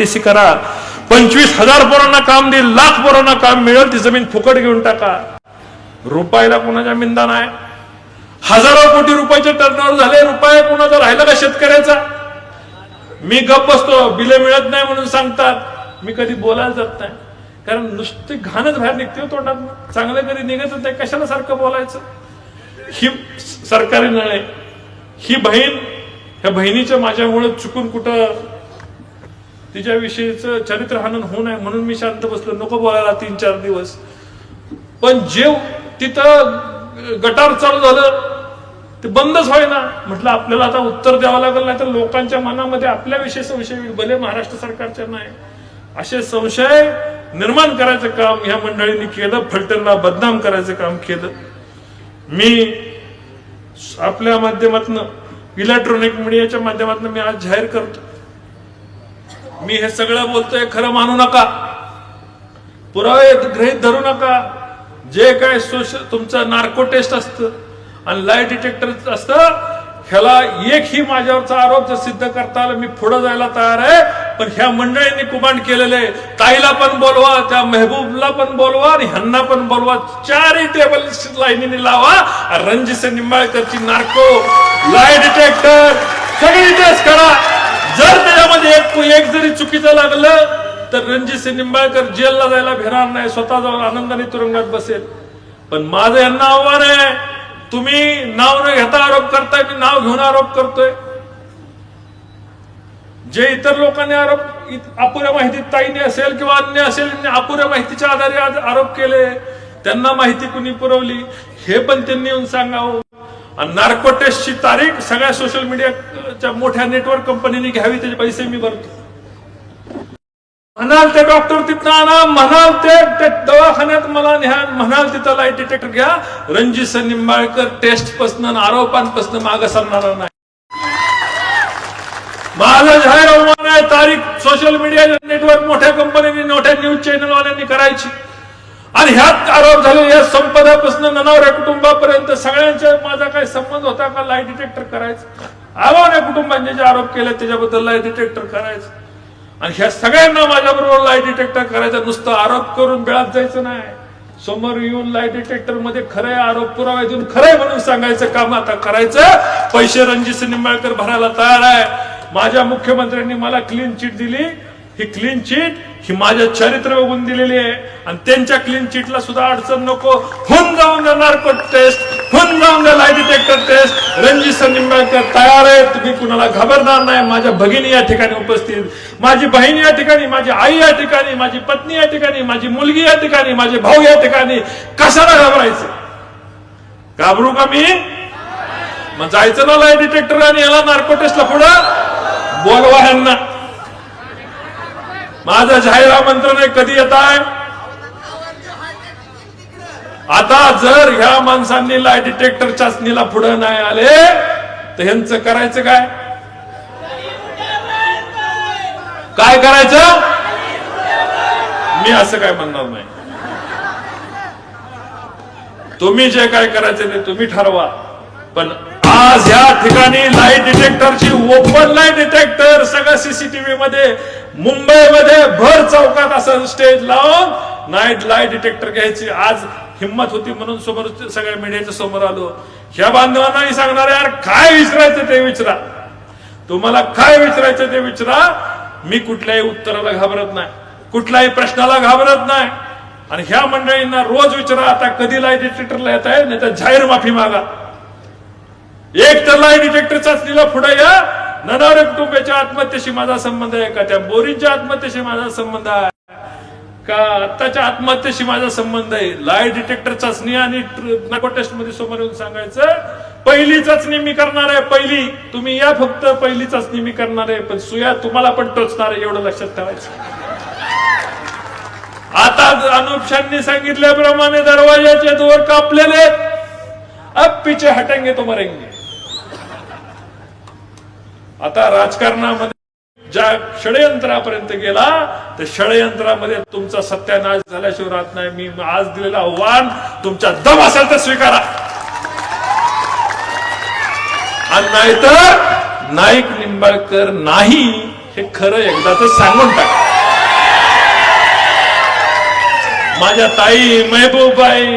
TC करा. पंचवीस हजार पोरांना काम देईल लाख पोरांना काम मिळेल ती जमीन फुकट घेऊन टाका. रुपयाला कोणाच्या मिंदा नाही. हजारो कोटी रुपयाचे टर्नओव्हर झाले रुपया कोणाचा राहिला का शेतकऱ्याचा? मी गप बसतो बिले मिळत नाही म्हणून सांगतात. मी कधी बोलायला जात नाही. कारण नुसती घाणच बाहेर निघते हो तोंडात चांगलं कधी निघत नाही कशाला सारखं बोलायचं? ही सरकारी नळे ही बहीण ह्या बहिणीच्या माझ्यामुळे चुकून कुठं तिच्याविषयीचं चरित्र हनन होऊ नये म्हणून मी शांत बसलो. नको बोलायला तीन चार दिवस. पण जेव तिथं गटार चालू झालं. ते बंदच होईना. म्हटलं आपल्याला आता उत्तर द्यावं लागेल नाही तर लोकांच्या मनामध्ये आपल्याविषयी संशय भले महाराष्ट्र सरकारच्या नाही. असे संशय निर्माण करायचं काम ह्या मंडळींनी केलं. फलटणला बदनाम करायचं काम केलं. मी आपल्या माध्यमातून इलेक्ट्रॉनिक मीडियाच्या माध्यमातून मी आज जाहीर करतो. मी हे सगळं बोलतोय खरं मानू नका. पुरावे गृहित धरू नका. जे काय सोशल तुमचं नार्को टेस्ट असतं आणि लाय डिटेक्टर असतं ह्याला एक ही माझ्यावरचा आरोप जर सिद्ध करता आला मी पुढे जायला तयार आहे. पण ह्या मंडळींनी कुमांड केलेले ताईला पण बोलवा त्या मेहबूबला पण बोलवा आणि ह्यांना पण बोलवा. चारही टेबल लाईनीने लावा. रणजित निंबाळकरची नार्को लाय डिटेक्टर सगळी टेस्ट करा. जर त्याच्यामध्ये एक एक जरी चुकीचं लागलं तर रणजित सिंह निंबाळकर जेलला जायला भेटणार नाही स्वतः जाऊन आनंदाने तुरुंगात बसेल. पण माझं यांना आव्हान आहे तुम्ही नाव न घेता आरोप करताय मी नाव घेऊन आरोप करतोय. जे इतर लोकांनी आरोप अपुऱ्या माहितीत ताईने असेल किंवा अन्य असेल अपुऱ्या माहितीच्या आधारे आज आरोप केले. त्यांना माहिती कुणी पुरवली हे पण त्यांनी येऊन सांगावं. आणि नार्को टेस्टची तारीख सगळ्या सोशल मीडियाच्या मोठ्या नेटवर्क कंपनीने घ्यावी त्याचे पैसे मी भरतो. म्हणाल ते डॉक्टर तिथं आणा म्हणाल ते दवाखान्यात मला न्या म्हणाल तिथं लाइट डिटेक्टर घ्या. रणजित सिंह निंबाळकर टेस्ट पासन आरोपांपासून मागे सरणार नाही. माझं जाहीर आव्हान आहे तारीख सोशल मीडिया नेटवर्क मोठ्या कंपनीने मोठ्या न्यूज चॅनल वाल्यांनी करायची. आणि ह्यात आरोप झाले या संपदापासून ननावऱ्या कुटुंबापर्यंत सगळ्यांच्या माझा काय संबंध होता का? लाइट डिटेक्टर करायचं. आव्हान कुटुंबांनी जे आरोप केले त्याच्याबद्दल लाइट डिटेक्टर करायचं. आणि ह्या सगळ्यांना माझ्याबरोबर लाइट डिटेक्टर करायचं नुसतं आरोप करून बेळात जायचं नाही. समोर येऊन लाइट डिटेक्टरमध्ये खरे आरोप पुरावे देऊन खरे म्हणून सांगायचं काम आता करायचं. पैसे रणजित सिंह निंबाळकर भरायला तयार आहे. माझ्या मुख्यमंत्र्यांनी मला क्लीन चिट दिली. ही क्लीन चिट ही माझ्या चरित्र बघून दिलेली आहे. आणि त्यांच्या क्लीन चिटला सुद्धा अडचण नको. होऊन जाऊन द्या नार्को टेस्ट होऊन जाऊन द्या light detector test Ranjit Singh तयार आहे तुम्ही कुणाला घाबरणार नाही. माझ्या भगिनी या ठिकाणी उपस्थित. माझी बहीण या ठिकाणी माझी आई या ठिकाणी माझी पत्नी या ठिकाणी माझी मुलगी या ठिकाणी माझे भाऊ या ठिकाणी. कशाला घाबरायचं? घाबरू का मी? मग जायचं ना लाइट डिटेक्टर आणि याला नार्को टेस्टला पुढं? बोलवा ह्यांना. माझं जाहीर आमंत्रण आहे कधी येत आहे आता जर ह्या माणसांनी लाय डिटेक्टर चाचणीला पुढे नाही आले तर ह्यांचं करायचं काय? काय करायचं? मी असं काय म्हणणार नाही. तुम्ही जे काय करायचं ते तुम्ही ठरवा. पण आज या ठिकाणी लाइट डिटेक्टरची ओपन लाइट डिटेक्टर सगळं सीसीटीव्ही मध्ये मुंबईमध्ये भर चौकात असं स्टेज लावून नाईट लाइट डिटेक्टर घ्यायची. आज हिंमत होती म्हणून समोर सगळ्या मीडियाच्या समोर आलो. ह्या बांधवांनाही सांगणार यार काय विचारायचं ते विचारा. तुम्हाला काय विचारायचं ते विचारा. मी कुठल्याही उत्तराला घाबरत नाही. कुठल्याही प्रश्नाला घाबरत नाही. आणि ह्या मंडळींना रोज विचारा आता कधी लाइट डिटेक्टरला येत आहे नाही तर जाहीर माफी मागा. एक तर लाइट डिटेक्टर चाचणीला पुढे या. ननावरे टोपेच्या आत्महत्येशी माझा संबंध आहे का? त्या बोरींच्या आत्महत्येशी माझा संबंध आहे का? आत्ताच्या आत्महत्येशी माझा संबंध आहे? लाइट डिटेक्टर चाचणी आणि नाको टेस्टमध्ये समोर येऊन सांगायचं पहिली चाचणी मी करणार आहे पहिली. तुम्ही या फक्त पहिली चाचणी मी करणार आहे पण सुया तुम्हाला पण टोचणार आहे एवढं लक्षात ठेवायचं. आता अनुपशांनी सांगितल्याप्रमाणे दरवाजाचे दोर कापलेले अप्पीचे हटंगे हटेंगे तो मरेंगे आता राजकारणामध्ये ज्या षडयंत्रापर्यंत गेला त्या षडयंत्रामध्ये तुमचा सत्यानाश झाल्याशिवाय राहत नाही. मी आज दिलेलं आव्हान तुमच्या दम असेल तर स्वीकारा. आणि नाहीतर नाईक निंबाळकर नाही हे खरं एकदाच सांगून टाक. माझ्या ताई महबूबाई